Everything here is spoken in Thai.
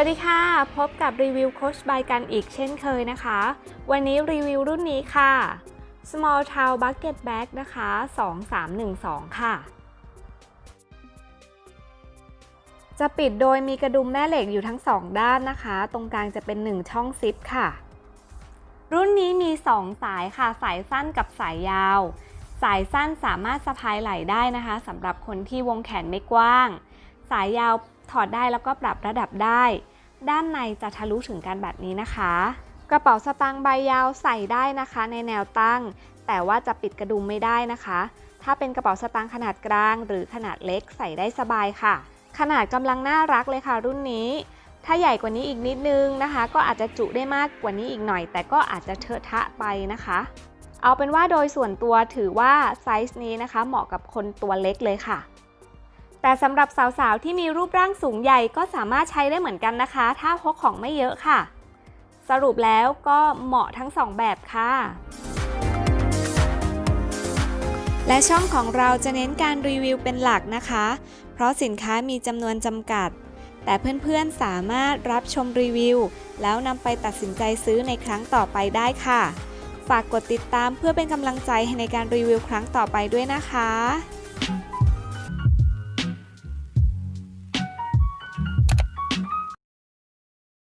วัสดีค่ะ พบกับรีวิวโคชบายกันอีกเช่นเคยนะคะ วันนี้รีวิวรุ่นนี้ค่ะ Small Town Bucket Bag นะคะ 2312 ค่ะ จะปิดโดยมีกระดุมแม่เหล็กอยู่ทั้ง 2 ด้านนะคะ ตรงกลางจะเป็น 1 ช่องซิปค่ะ รุ่นนี้มี 2 สายค่ะ สายสั้นกับสายยาว สายสั้นสามารถสะพายไหล่ได้นะคะสำหรับคนที่วงแขนไม่กว้าง สายยาว ถอดได้แล้วก็ปรับระดับได้ ด้านในจะทะลุถึงกันแบบนี้นะคะ กระเป๋าสตางค์ใบยาวใส่ได้นะคะ ในแนวตั้ง แต่ว่าจะปิดกระดุมไม่ได้นะคะ ถ้าเป็นกระเป๋าสตางค์ขนาดกลาง หรือขนาดเล็กใส่ได้สบายค่ะ ขนาดกำลังน่ารักเลยค่ะ รุ่นนี้ถ้าใหญ่กว่านี้อีกนิดนึงนะคะ ก็อาจจะจุได้มากกว่านี้อีกหน่อย แต่ก็อาจจะเทอะทะไปนะคะ เอาเป็นว่าโดยส่วนตัวถือว่าไซส์นี้นะคะ เหมาะกับคนตัวเล็กเลยค่ะ แต่สำหรับสาวๆ ที่มีรูปร่างสูงใหญ่ก็สามารถใช้ได้เหมือนกันนะคะ ถ้าพกของไม่เยอะค่ะ สรุปแล้วก็เหมาะทั้งสองแบบค่ะ และช่องของเราจะเน้นการรีวิวเป็นหลักนะคะ เพราะสินค้ามีจำนวนจำกัด แต่เพื่อนๆ สามารถรับชมรีวิว แล้วนำไปตัดสินใจซื้อในครั้งต่อไปได้ค่ะ ฝากกดติดตามเพื่อเป็นกำลังใจให้ในการรีวิวครั้งต่อไปด้วยนะคะ